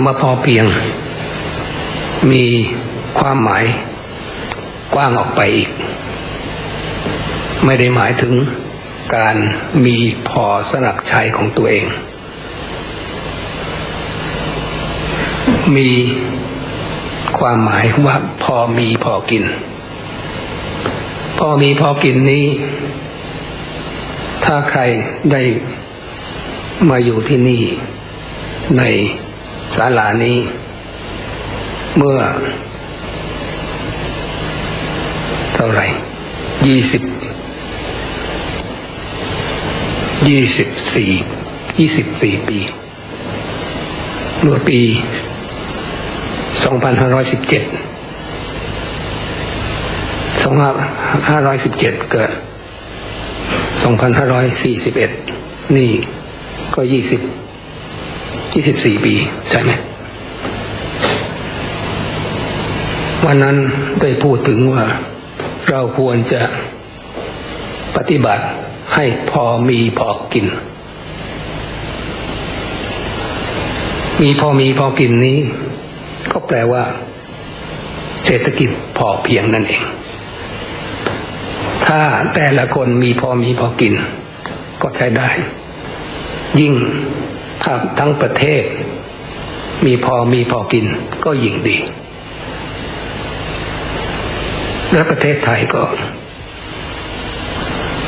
ำว่าพอเพียง มีความหมายกว้างออกไปอีก ไม่ได้หมายถึงการมีพอสนับใช้ของตัวเอง มีความหมายว่าพอมีพอกิน พอมีพอกินนี้ ถ้าใครได้มาอยู่ที่นี่ใน ศาลานี้ เมื่อ เท่าไหร่ยี่สิบยี่สิบสี่ยี่สิบสี่ปี เมื่อปีสองพันห้าร้อยสิบเจ็ดสองห้าร้อยสิบเจ็ดเกิดสองพันห้าร้อยสี่สิบเอ็ดนี่ก็ยี่สิบ ยี่สิบสี่ปีใช่ไหมวันนั้นได้พูดถึงว่า เราควรจะปฏิบัติให้พอมีพอกิน มีพอมีพอกินนี้ ก็แปลว่า เศรษฐกิจพอเพียงนั่นเอง ถ้าแต่ละคนมีพอมีพอกิน ก็ใช้ได้ ยิ่ง ถ้าทั้งประเทศ มีพอมีพอกินก็ยิ่งดี และประเทศไทยก็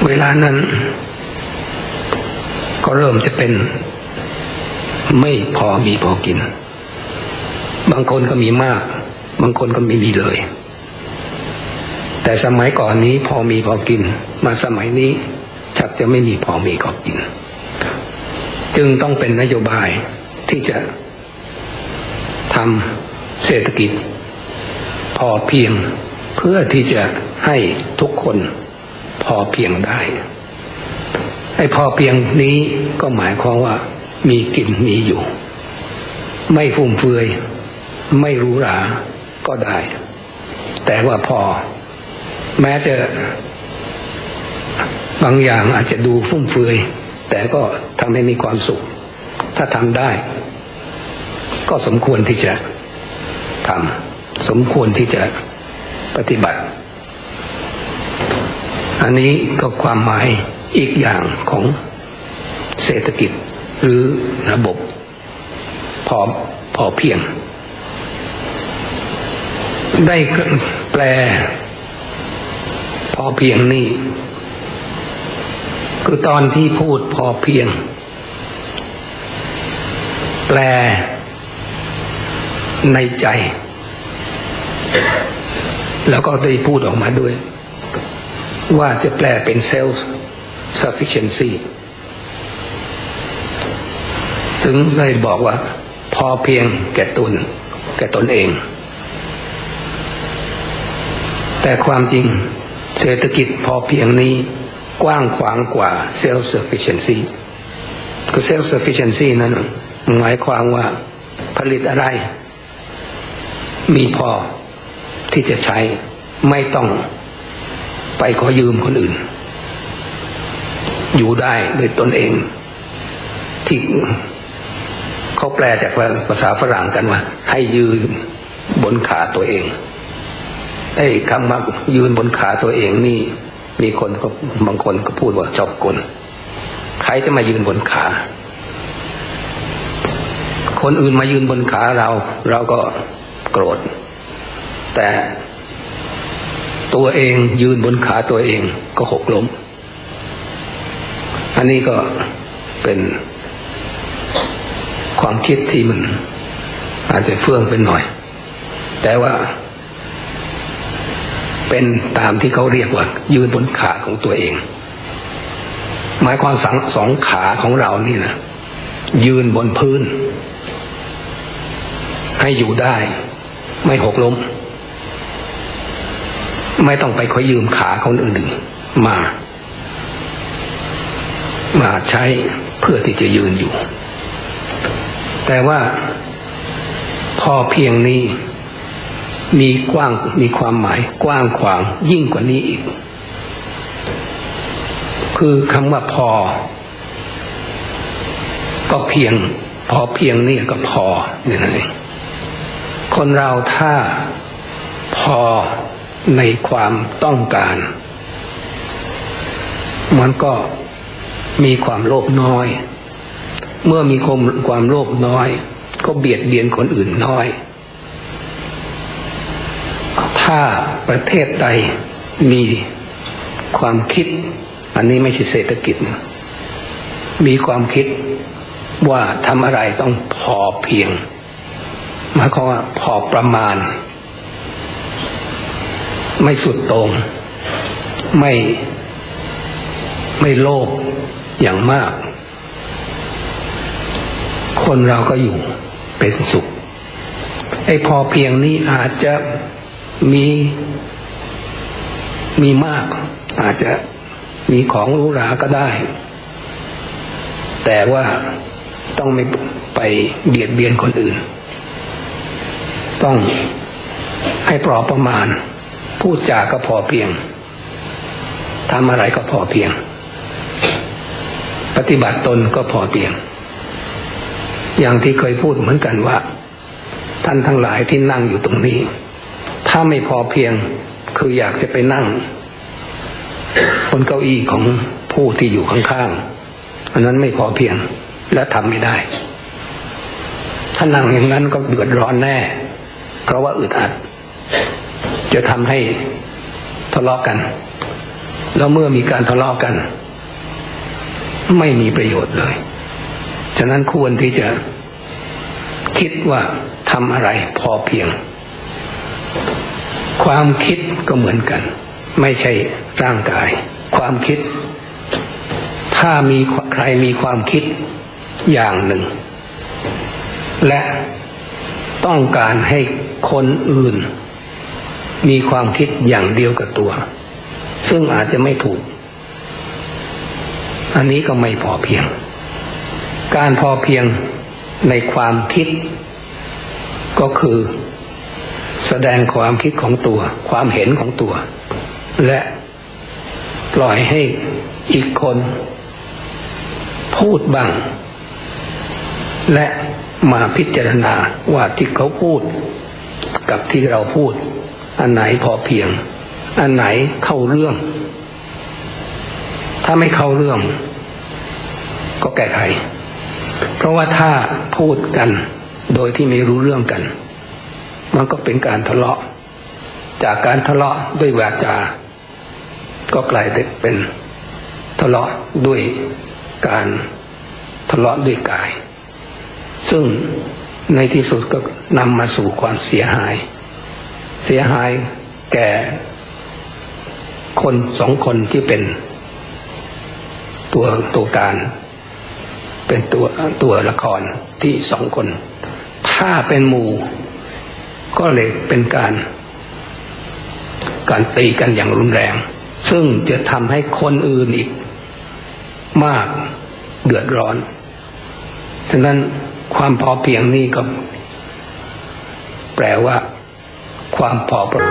เวลานั้น ก็เริ่มจะเป็น ไม่พอมีพอกิน บางคนก็มีมาก บางคนก็ไม่มีเลย แต่สมัยก่อนนี้พอมีพอกิน มาสมัยนี้ชักจะไม่มีพอมีพอกิน จึงต้องเป็นนโยบายที่จะทำเศรษฐกิจ พอเพียงเพื่อที่จะให้ทุกคนพอเพียงได้ไอ้พอเพียงนี้ก็หมายความว่า มีกินมีอยู่ ไม่ฟุ่มเฟือย ไม่หรู้หราก็ได้ แต่ว่าพอ แม้จะบางอย่างอาจจะดูฟุ่มเฟือย แต่ก็ทำให้มีความสุข ถ้าทำได้ ก็สมควรที่จะทำสมควรที่จะปฏิบัติ อันนี้ก็ความหมายอีกอย่างของเศรษฐกิจหรือระบบ พอพอเพียง ได้แปล พอเพียงนี่ คือตอนที่พูดพอเพียง แปล ในใจ แล้วก็ได้พูดออกมาด้วย ว่าจะแปลเป็น self sufficiency ถึงได้บอกว่า พอเพียงแก่ตนแก่ตนเอง แต่ความจริงเศรษฐกิจพอเพียงนี้ กว้างขวางกว่า self sufficiency คือ self sufficiency นั้นหมายความว่าผลิตอะไร มีพอที่จะใช้ไม่ต้องไปขอยืมคนอื่น อยู่ได้ด้วยตนเอง ที่เขาแปลจากภาษาฝรั่งกันว่า ให้ยืนบนขาตัวเองไอ้คำว่ายืนบนขาตัวเองนี่ มีคนก็บางคนก็พูดว่าจอบกลใครจะมายืนบนขา คนอื่นมายืนบนขาเรา เราก็โกรธ แต่ตัวเองยืนบนขาตัวเองก็หกล้ม อันนี้ก็เป็นความคิดที่มันอาจจะเฟื่องเป็นหน่อย แต่ว่า เป็นตามที่เขาเรียกว่า ยืนบนขาของตัวเอง หมายความสังสองขาของเรานี่นะยืนบนพื้น ให้อยู่ได้ ไม่หกล้ม ไม่ต้องไปขอยืมขาคนอื่นมา มาใช้เพื่อที่จะยืนอยู่ แต่ว่าพอเพียงนี้ มีกว้างมีความหมายกว้างขวางยิ่งกว่านี้อีก คือคำว่าพอ ก็เพียง พอเพียงนี่ก็พออย่างไรคนเราถ้าพอในความต้องการ มันก็มีความโลภน้อย เมื่อมีความความโลภน้อย ก็เบียดเบียนคนอื่นน้อย ถ้าประเทศใดมีความคิด อันนี้ไม่ใช่เศรษฐกิจ มีความคิดว่าทำอะไรต้องพอเพียงหมายความว่าพอประมาณ ไม่สุดตรง ไม่ไม่โลภอย่างมาก คนเราก็อยู่เป็นสุขไอ้พอเพียงนี้อาจจะ มีมีมาก อาจจะมีของหรูหราก็ได้ แต่ว่าต้องไม่ไปเบียดเบียนคนอื่น ต้องให้พอประมาณ พูดจาก็พอเพียงทำอะไรก็พอเพียง ปฏิบัติตนก็พอเพียง อย่างที่เคยพูดเหมือนกันว่า ท่านทั้งหลายที่นั่งอยู่ตรงนี้ ถ้าไม่พอเพียงคืออยากจะไปนั่งบนเก้าอี้ของผู้ที่อยู่ข้างๆอันนั้นไม่พอเพียงและทำไม่ได้ ถ้านั่งอย่างนั้นก็เดือดร้อนแน่ เพราะว่าอึดอัด จะทำให้ทะเลาะกัน แล้วเมื่อมีการทะเลาะกัน ไม่มีประโยชน์เลย ฉะนั้นควรที่จะคิดว่าทำอะไรพอเพียง ความคิดก็เหมือนกัน ไม่ใช่ร่างกาย ความคิด ถ้ามีใครมีความคิดอย่างหนึ่ง และต้องการให้คนอื่น มีความคิดอย่างเดียวกับตัว ซึ่งอาจจะไม่ถูก อันนี้ก็ไม่พอเพียง การพอเพียงในความคิด ก็คือ แสดงความคิดของตัว ความเห็นของตัว และปล่อยให้อีกคน พูดบ้าง และมาพิจารณาว่าที่เขาพูด กับที่เราพูด อันไหนพอเพียง อันไหนเข้าเรื่อง ถ้าไม่เข้าเรื่อง ก็แก้ไข เพราะว่าถ้าพูดกันโดยที่ไม่รู้เรื่องกัน มันก็เป็นการทะเลาะ จากการทะเลาะด้วยวาจา ก็กลายเป็นทะเลาะด้วยการทะเลาะด้วยกาย ซึ่งในที่สุดก็นำมาสู่ความเสียหาย เสียหายแก่คนสองคนที่เป็น ตัวตัวการ เป็นตัวตัวละครที่สองคน ถ้าเป็นหมู่ ก็เลยเป็นการการตีกันอย่างรุนแรง ซึ่งจะทำให้คนอื่นอีกมากเดือดร้อน ฉะนั้นความพอเพียงนี่ก็แปลว่า ความพอประ